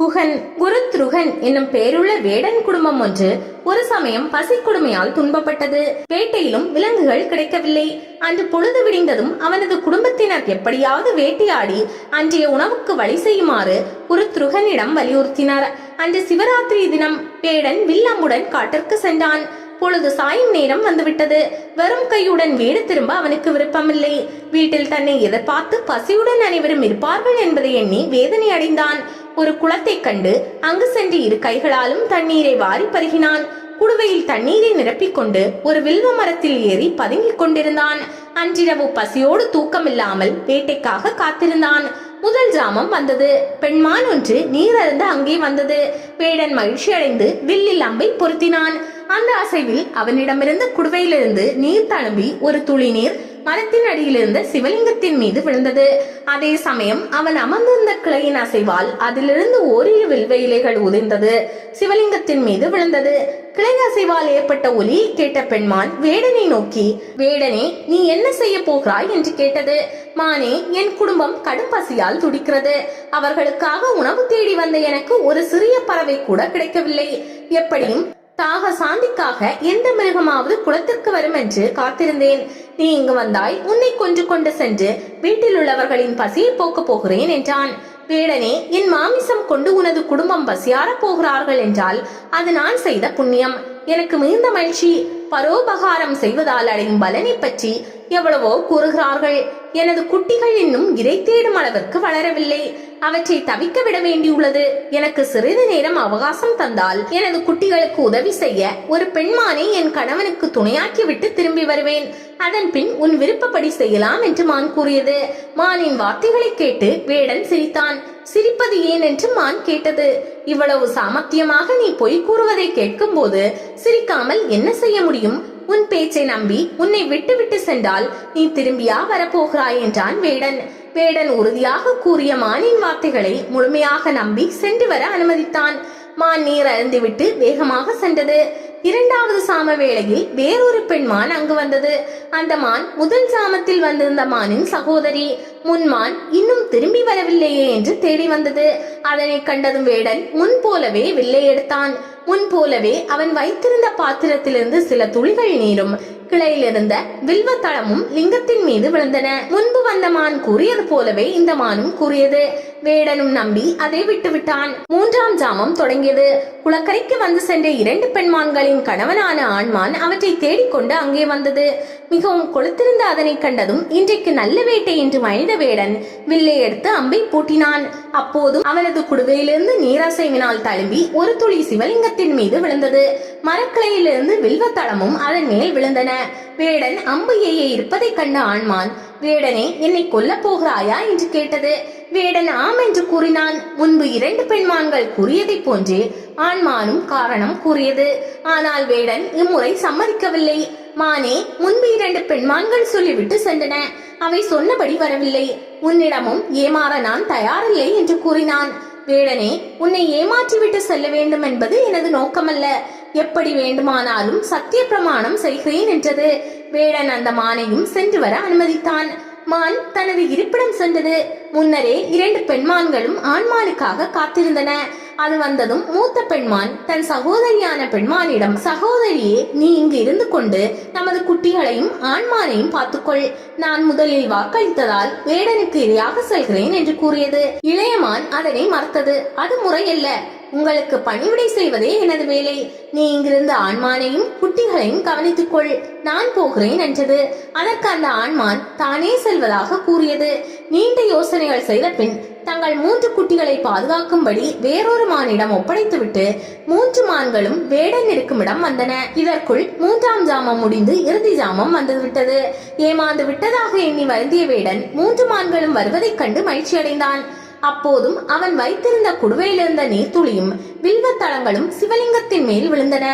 குகன் குருத்ருகன் என்னும் பெயருள்ள வேடன் குடும்பம் ஒன்று ஒரு சமயம் பசி கொடுமையால் துன்பப்பட்டது. வேட்டையிலும் விலங்குகள் கிடைக்கவில்லை. அன்று பொழுது விடிந்ததும் அவனது குடும்பத்தினர் எப்படியாவது வேட்டையாடி அன்றைய உணவுக்கு வழி செய்யுமாறு குருத்ருகனிடம் வலியுறுத்தினார். அன்று சிவராத்திரி தினம் பேடன் வில்லம்புடன் காட்டிற்கு சென்றான். பொழுது சாயும் நேரம் வந்துவிட்டது. வெறும் கையுடன் வீடு திரும்ப அவனுக்கு விருப்பமில்லை. வீட்டில் தன்னை எதிர்பார்த்து பசியுடன் அனைவரும் இருப்பார்கள் என்பதை எண்ணி வேதனை அடைந்தான். ஒரு குளத்தை கண்டு அங்கு சென்று இரு கைகளாலும் தண்ணீரை வாரி பருகினான். குடுவையில் தண்ணீரை நிரப்பிக் கொண்டு ஒரு வில்வ மரத்தில் ஏறி பதுங்கிக் கொண்டிருந்தான். அன்றிரவு பசியோடு தூக்கமில்லாமல் வேட்டைக்காக காத்திருந்தான். முதல் ஜாமம் வந்தது. பெண்மான் ஒன்று நீர் அருந்த அங்கே வந்தது. பேடன் மகிழ்ச்சி அடைந்து வில்லில் அம்பை பொருத்தினான். அந்த அசைவில் அவனிடமிருந்து குடுவையிலிருந்து நீர் தழும்பி ஒரு துளி நீர் மரத்தின் அடியில் இருந்த சிவலிங்கத்தின் மீது விழுந்தது. அதே சமயம் அவன் அமர்ந்திருந்த கிளையின் அசைவால் அதிலிருந்து ஓரிரு வில்வ இலைகள் உதிர்ந்தது. சிவலிங்கத்தின் மீது விழுந்தது. கிளை அசைவால் ஏற்பட்ட ஒலியை கேட்ட பெண்மான் வேடனை நோக்கி வேடனே நீ என்ன செய்ய போகிறாய்? என்று கேட்டது. மானே என் குடும்பம் கடும் பசியால் துடிக்கிறது. அவர்களுக்காக உணவு தேடி வந்த எனக்கு ஒரு சிறிய பறவை கூட கிடைக்கவில்லை. எப்படியும் தாக சாந்திக்காக எந்த மிருகமாவது குளத்திற்கு வரும் என்று காத்திருந்தேன். நீ இங்கு வந்தாய் உன்னை கொன்று கொண்டு சென்று வீட்டில் உள்ளவர்களின் பசியை போக்கப் போகிறேன் என்றான். வேடனே என் மாமிசம் கொண்டு உனது குடும்பம் பசியாரப் போகிறார்கள் என்றால் அது நான் செய்த புண்ணியம். எனக்கு மிகுந்த மகிழ்ச்சி. பரோபகாரம் செய்வதால் அடையும் பலனை பற்றி எவ்வளவோ கூறுகிறார்கள். எனது குட்டிகள் இன்னும் இறை தேடும் அளவிற்கு வளரவில்லை. அவற்றை தவிக்க விட வேண்டியுள்ளது. எனக்கு சிறிது நேரம் அவகாசம் தந்தால் எனது குட்டிகளுக்கு உதவி செய்ய ஒரு பெண்மானை என் கணவனுக்கு துணையாக்கி விட்டு திரும்பி வருவேன். அதன் பின் உன் விருப்பப்படி செய்யலாம் என்று மான் கூறியது. மானின் வார்த்தைகளை கேட்டு வேடன் சிரித்தான். சிரிப்பது ஏன் என்று மான் கேட்டது. இவ்வளவு சாமர்த்தியமாக நீ பொய் கூறுவதை கேட்கும்போது சிரிக்காமல் என்ன செய்ய முடியும்? உன் பேச்சை நம்பி உன்னை விட்டுவிட்டு சென்றால் நீ திரும்பியா வரப்போகிறாய் என்றான் வேடன். வேடன் உறுதியாக கூறிய மானின் வார்த்தைகளை முழுமையாக நம்பி சென்று வர அனுமதித்தான். மான் நீர் அருந்துவிட்டு வேகமாக சென்றது. இரண்டாவது சாம வேளையில் வேறொரு பெண் மான் அங்கு வந்தது. அந்த மான் முதல் சாமத்தில் வந்திருந்த மானின் சகோதரி. முன்மான் இன்னும் திரும்பி வரவில்லையே என்று தேடி வந்தது. அதனை கண்டதும் வேடன் முன் போலவே வில்லை எடுத்தான். முன் போலவே அவன் வைத்திருந்த பாத்திரத்திலிருந்து சில துளிகள் நீரும் கிளையிலிருந்த வில்வ தளமும் லிங்கத்தின் மீது விழுந்தன. முன்பு வந்த மான் கூறியது போலவே இந்த மானும் கூறியது. வேடனும் நம்பி அதை விட்டுவிட்டான். மூன்றாம் ஜாமம் தொடங்கியது. குளக்கரைக்கு வந்து சென்ற இரண்டு பெண்மான்களின் அவளின் கணவனான ஆண்மான் அவற்றை தேடிக்கொண்டு அங்கே வந்தது. மிகவும் கொளுத்திருந்த அதனை கண்டதும் இன்றைக்கு நல்ல வேட்டை என்று மனித வேடன் வில்லை எடுத்து அம்பை பூட்டினான். அப்போதும் அவனது குடுவையிலிருந்து நீராசைவினால் தழும்பி ஒரு துளி சிவலிங்கத்தின் மீது விழுந்தது. மரக்கிளையிலிருந்து வில்வத்தளமும் அதன் மேல் விழுந்தன. வேடன் அம்பு ஏய இருப்பதைக் கண்ட ஆண்மான் வேடனே என்னை கொல்லப் போகிறாயா என்று கேட்டது. வேடன் ஆம் என்று கூறினான். முன்பு இரண்டு பெண்மான்கள் கூறியதை போன்றே ஆண்மானும் காரணம் கூறியது. ஆனால் வேடன் இம்முறை சம்மதிக்கவில்லை. மானே முன்பு இரண்டு பெண்மான்கள் சொல்லிவிட்டு சென்றன. அவை சொன்னபடி வரவில்லை. உன்னிடமும் ஏமாற நான் தயாரில்லை என்று கூறினான். வேடனே உன்னை ஏமாற்றிவிட்டு செல்ல வேண்டும் என்பது எனது நோக்கமல்ல. எப்படி வேண்டுமானாலும் சத்திய பிரமாணம் செய்கிறேன் என்றது. வேடன் அந்த மானையும் சென்று வர அனுமதித்தான். மான் தனது இருப்பிடம் சென்றது. முன்னரே இரண்டு பெண்மான்களும் ஆண்மானுக்காக காத்திருந்தன. அது வந்ததும் மூத்த பெண்மான் தன் சகோதரியான பெண்மானிடம் சகோதரியே நீ இங்கு இருந்து கொண்டு நமது குட்டிகளையும் ஆண்மானையும் பார்த்துக்கொள். நான் முதலில் வாக்களித்ததால் வேடனுக்கு இரையாக செல்கிறேன் என்று கூறியது. இளையமான் அதனை மறுத்தது. அது முறையல்ல. உங்களுக்கு பணிவிடை செய்வதே எனது வேலை. நீ இங்கிருந்து ஆண்மானையும் குட்டிகளையும் கவனித்துக் கொள் நான் போகிறேன் என்றது. அதற்கு அந்த ஆண்மான் தானே செல்வதாக கூறியது. நீண்ட யோசனைகள் செய்த பின் தங்கள் மூன்று குட்டிகளை பாதுகாக்கும்படி வேறொரு மானிடம் ஒப்படைத்துவிட்டு மூன்று மான்களும் வேடன் இருக்கும் இடம் வந்தன. இதற்குள் மூன்றாம் ஜாமம் முடிந்து இறுதி ஜாமம் வந்துவிட்டது. ஏமாந்து விட்டதாக எண்ணி வருந்திய வேடன் மூன்று மான்களும் வருவதைக் கண்டு மகிழ்ச்சியடைந்தான். அப்போதும் அவன் வைத்திருந்த குடுவையிலிருந்த நீர்த்துளியும் வில்வத்தளங்களும் சிவலிங்கத்தின் மேல் விழுந்தன.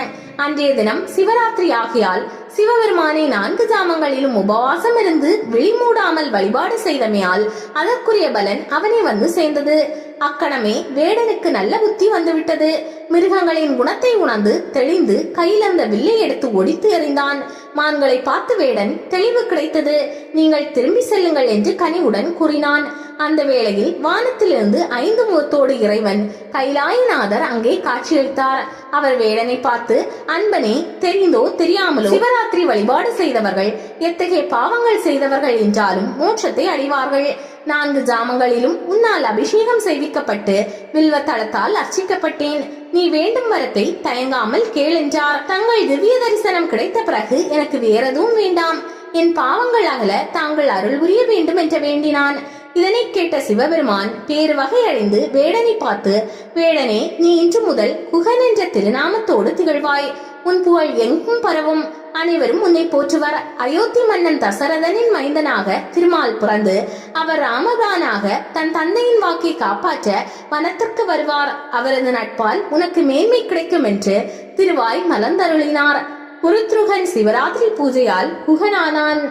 அன்றைய தினம் சிவராத்திரி ஆகையால் சிவபெருமானை நான்கு ஜாமங்களிலும் உபவாசம் இருந்து விழிமூடாமல் வழிபாடு செய்தமையால் அதற்குரிய பலன் அவனை வந்து சேர்ந்தது. அக்கணமே வேடனுக்கு நல்ல புத்தி வந்துவிட்டது. மிருகங்களின் குணத்தை உணர்ந்து தெளிந்து கையில் அந்த வில்லை எடுத்து ஒடித்து எறிந்தான். மான்களை பார்த்து வேடன் தெளிவு கிடைத்தது. நீங்கள் திரும்பி செல்லுங்கள் என்று கனிவுடன் கூறினான். அந்த வேளையில் வானத்திலிருந்து ஐந்து முகத்தோடு இறைவன் கைலாயநாதர் அங்கே காட்சியளித்தார். அவர் வேடனை பார்த்து அன்பனே தெரிந்தோ தெரியாமலோ சிவராத்திரி வழிபாடு செய்தவர்கள் எத்தகைய பாவங்கள் செய்தவர்கள் என்றாலும் மோட்சத்தை அடைவார்கள். நான்கு ஜாமங்களிலும் உன்னால் அபிஷேகம் செய்விக்கப்பட்டு வில்வ தளத்தால் அர்ச்சிக்கப்பட்டேன். நீ வேண்டும் வரத்தை தயங்காமல் கேளென்றார் தங்கள் திவ்ய தரிசனம் கிடைத்த பிறகு எனக்கு வேறெதுவும் வேண்டாம். என் பாவங்கள் அகல தாங்கள் அருள் புரிய வேண்டும் என்று வேண்டினான். இதனை கேட்ட சிவபெருமான் பேரு வகையடைந்து வேடனை பார்த்து வேடனே நீ இன்று முதல் குகன் என்ற திருநாமத்தோடு திகழ்வாய். உன் புகழ் எங்கும் பரவும். அனைவரும் உன்னை போற்றுவர். அயோத்தி மன்னன் தசரதனின் மைந்தனாக திருமால் பிறந்து அவர் ராமதானாக தன் தந்தையின் வாக்கை காப்பாற்ற வனத்திற்கு வருவார். அவரது நட்பால் உனக்கு மேன்மை கிடைக்கும் என்று திருவாய் மலர்ந்தருளினார். குருத்ருகன் சிவராத்திரி பூஜையால் குகனானான்.